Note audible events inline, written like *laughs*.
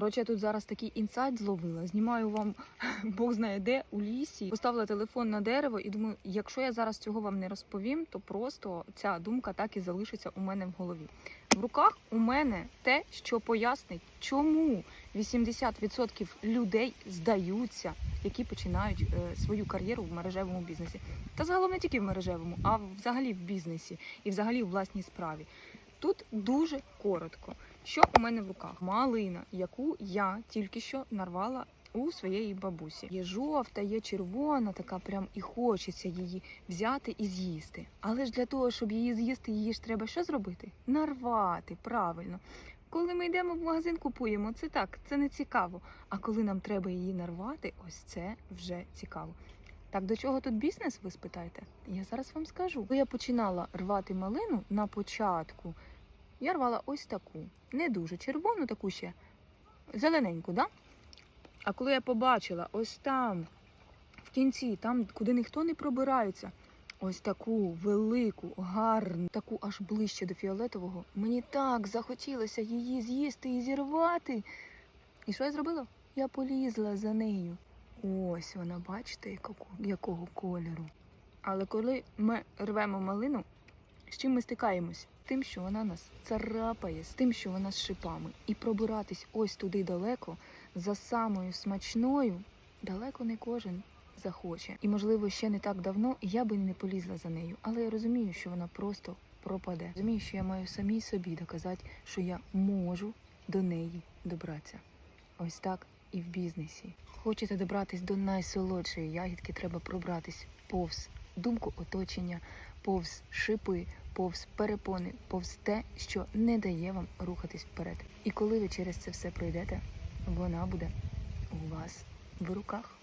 Коротше, я тут зараз такий інсайт зловила. Знімаю вам *laughs* Бог знає де у лісі. Поставила телефон на дерево і думаю, якщо я зараз цього вам не розповім, то просто ця думка так і залишиться у мене в голові. В руках у мене те, що пояснить, чому 80% людей здаються, які починають е, свою кар'єру в мережевому бізнесі. Та загалом не тільки в мережевому, а взагалі в бізнесі і взагалі в власній справі. Тут дуже коротко. Що у мене в руках? Малина, яку я тільки що нарвала у своєї бабусі. Є жовта, є червона, така прям і хочеться її взяти і з'їсти. Але ж для того, щоб її з'їсти, її ж треба що зробити? Нарвати, правильно. Коли ми йдемо в магазин, купуємо, це так, це не цікаво. А коли нам треба її нарвати, ось це вже цікаво. Так до чого тут бізнес, ви спитаєте? Я зараз вам скажу. Коли я починала рвати малину на початку, я рвала ось таку, не дуже червону, таку ще зелененьку, да? А коли я побачила ось там, в кінці, там, куди ніхто не пробирається, ось таку велику, гарну, таку аж ближче до фіолетового, мені так захотілося її з'їсти і зірвати. І що я зробила? Я полізла за нею. Ось вона, бачите, якого, якого кольору. Але коли ми рвемо малину, з чим ми стикаємось? Тим, що вона нас царапає, з тим, що вона з шипами. І пробиратись ось туди далеко, за самою смачною, далеко не кожен захоче. І, можливо, ще не так давно я би не полізла за нею, але я розумію, що вона просто пропаде. Розумію, що я маю самій собі доказати, що я можу до неї добратися. Ось так і в бізнесі. Хочете добратись до найсолодшої ягідки, треба пробратись повз думку оточення, повз шипи, повз перепони, повз те, що не дає вам рухатись вперед. І коли ви через це все пройдете, вона буде у вас в руках.